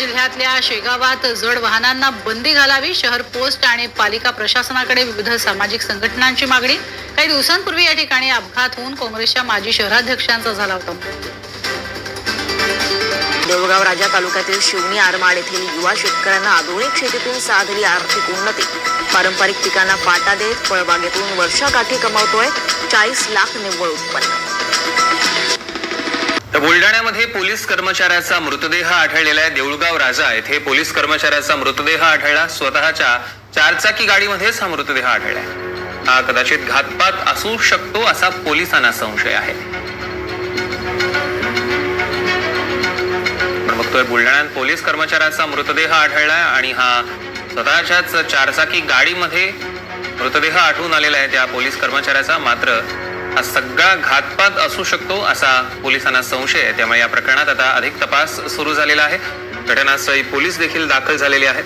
जिल्ह्यातल्या शेगावात जड वाहनांना बंदी घालावी शहर पोस्ट आणि पालिका प्रशासनाकडे विविध सामाजिक संघटनांची मागणी. काही दिवसांपूर्वी या ठिकाणी अपघात होऊन काँग्रेसच्या माजी शहराध्यक्षांचा झाला होता. देवगाव राजा तालुक्यातील शिवणी आरमाड येथील युवा शेतकऱ्यांना आधुनिक शेतीतून साधली आर्थिक उन्नती. पारंपरिक पिकांना पाटा देत फळबागेतून वर्षाकाठी कमावतोय चाळीस लाख निव्वळ उत्पन्न. बुलढाण्यामध्ये पोलीस कर्मचाऱ्याचा मृतदेह आढळलेला आहे. देऊळगाव राजा येथे पोलीस कर्मचाऱ्याचा मृतदेह आढळला. स्वतःच्या चारचाकी गाडीमध्येच हा मृतदेह आढळला हा कदाचित घातपात असू शकतो असा पोलिसांना संशय आहे. बघतोय बुलढाण्यात पोलीस कर्मचाऱ्याचा मृतदेह आढळलाय आणि हा स्वतःच्याच चारचाकी गाडीमध्ये मृतदेह आढळून आलेला आहे. त्या पोलीस कर्मचाऱ्याचा मात्र हा सगळा घातपात असू शकतो असा पोलिसांना संशय आहे. त्यामुळे या प्रकरणात आता अधिक तपास सुरू झालेला आहे. घटनास्थळी पोलीस देखील दाखल झालेले आहेत.